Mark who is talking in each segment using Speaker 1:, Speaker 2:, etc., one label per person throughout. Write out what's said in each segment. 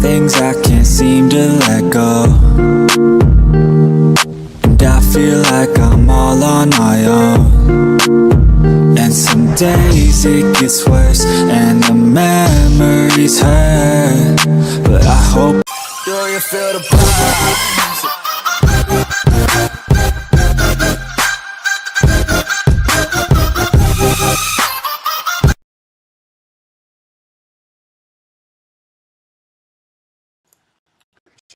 Speaker 1: things I can't seem to let go. And I feel like I'm all on my own. And some days it gets worse, and the memories hurt. But I hope. Do you feel the vibes?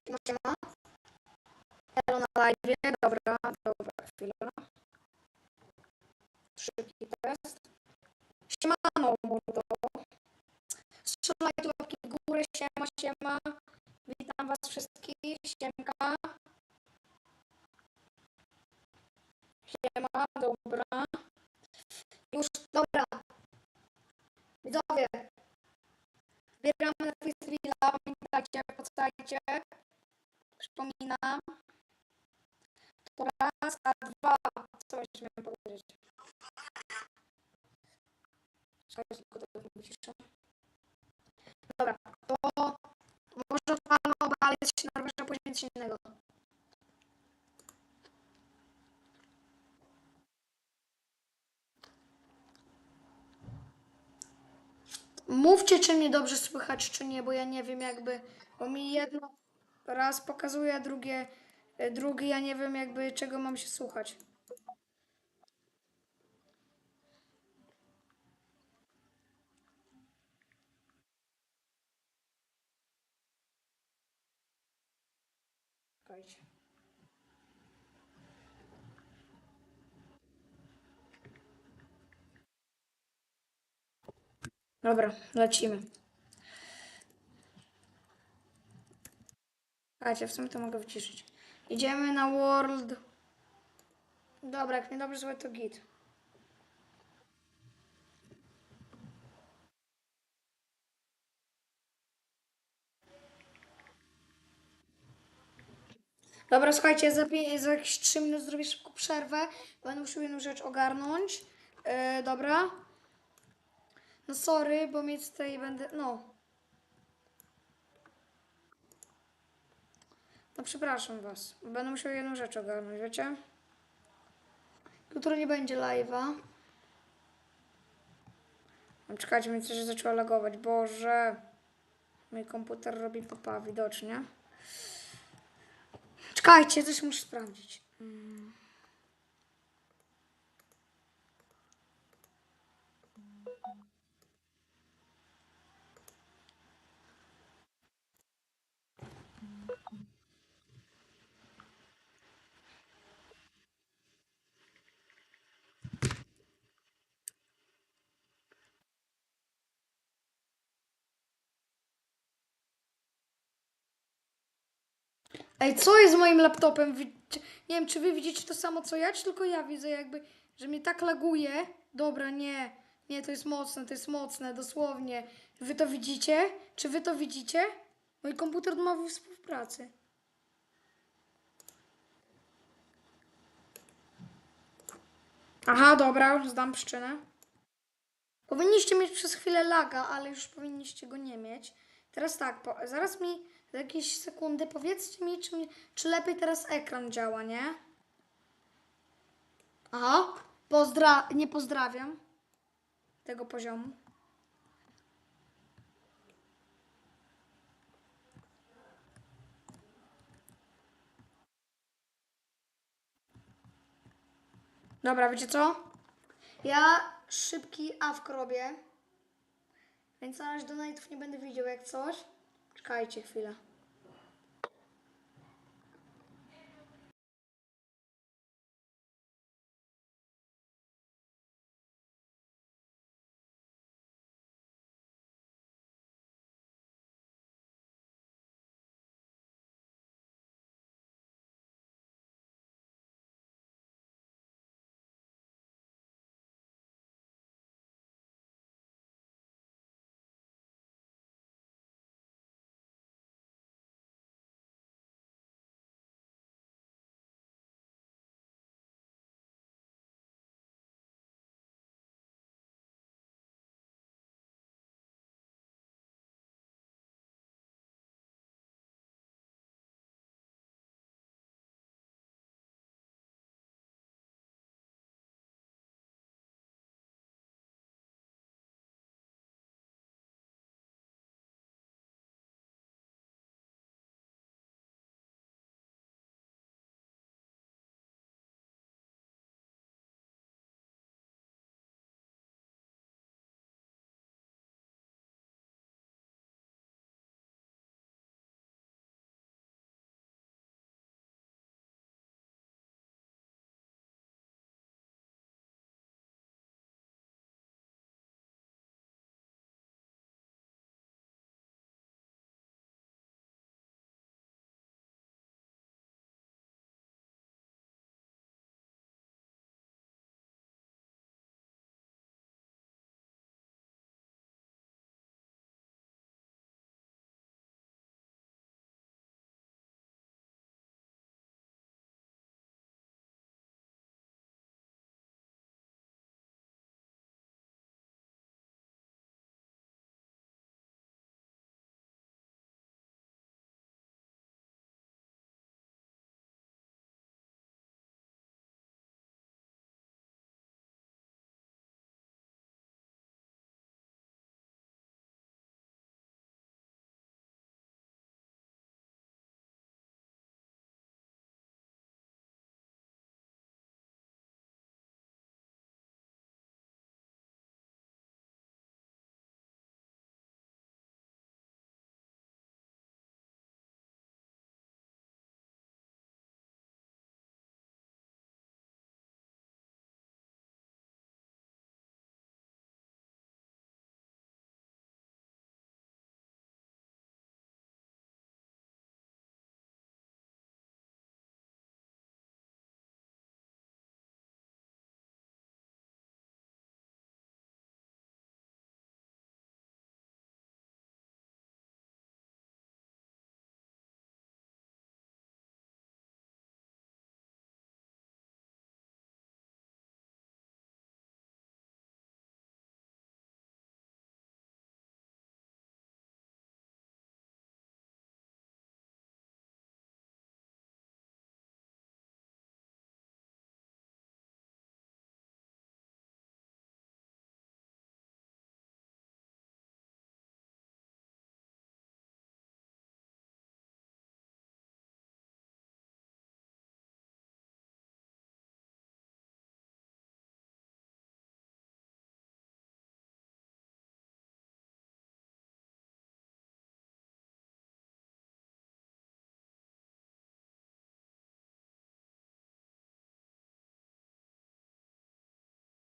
Speaker 2: Siema, siema. Elo na live. Dobra, dobra, chwila. Szybki test. Siemano, mordo. Strzelaj tu łapki w górę. Siema, siema. Witam was wszystkich. Siemka. Siema, dobra. Już, dobra. Widzowie. Zbieramy na Twistwilla. Pamiętajcie, podstajcie. Przypominam. To raz, a dwa. Co jeszcze miałem powiedzieć? Czekajcie, tylko to wyciszę. Dobra, to może odpalmy obalić się na rowerze, później coś innego. Mówcie, czy mnie dobrze słychać, czy nie, bo ja nie wiem jakby, bo mi jedno raz pokazuje, a drugie, e, drugi ja nie wiem jakby czego mam się słuchać. Czekajcie. Dobra, lecimy. Słuchajcie, w sumie to mogę wyciszyć. Idziemy na World. Dobra, jak mnie dobrze złe to git. Dobra, słuchajcie, za, za jakieś 3 minuty zrobię szybką przerwę. Będę musiał jedną rzecz ogarnąć. Yy, dobra. No sorry, bo mnie tutaj będę... No. No przepraszam was. Będę musiał jedną rzecz ogarnąć, wiecie? Jutro nie będzie live'a. No, Czekajcie, mi coś zaczęło lagować. Boże. Mój komputer robi papa widocznie. Czekajcie, coś muszę sprawdzić. Mm. Ej, co jest z moim laptopem? Nie wiem, czy wy widzicie to samo co ja, czy tylko ja widzę jakby, że mnie tak laguje. Dobra, nie. Nie, to jest mocne, to jest mocne, dosłownie. Wy to widzicie? Czy wy to widzicie? Mój komputer odmawia współpracy. Aha, dobra, zdam przyczynę. Powinniście mieć przez chwilę laga, ale już powinniście go nie mieć. Teraz tak, po, zaraz mi za jakieś sekundy powiedzcie mi, czy, czy lepiej teraz ekran działa, nie? Aha, pozdra nie pozdrawiam tego poziomu. Dobra, wiecie co? Ja szybki awk robię. Więc na razie donate'ów nie będę widział jak coś. Czekajcie chwilę.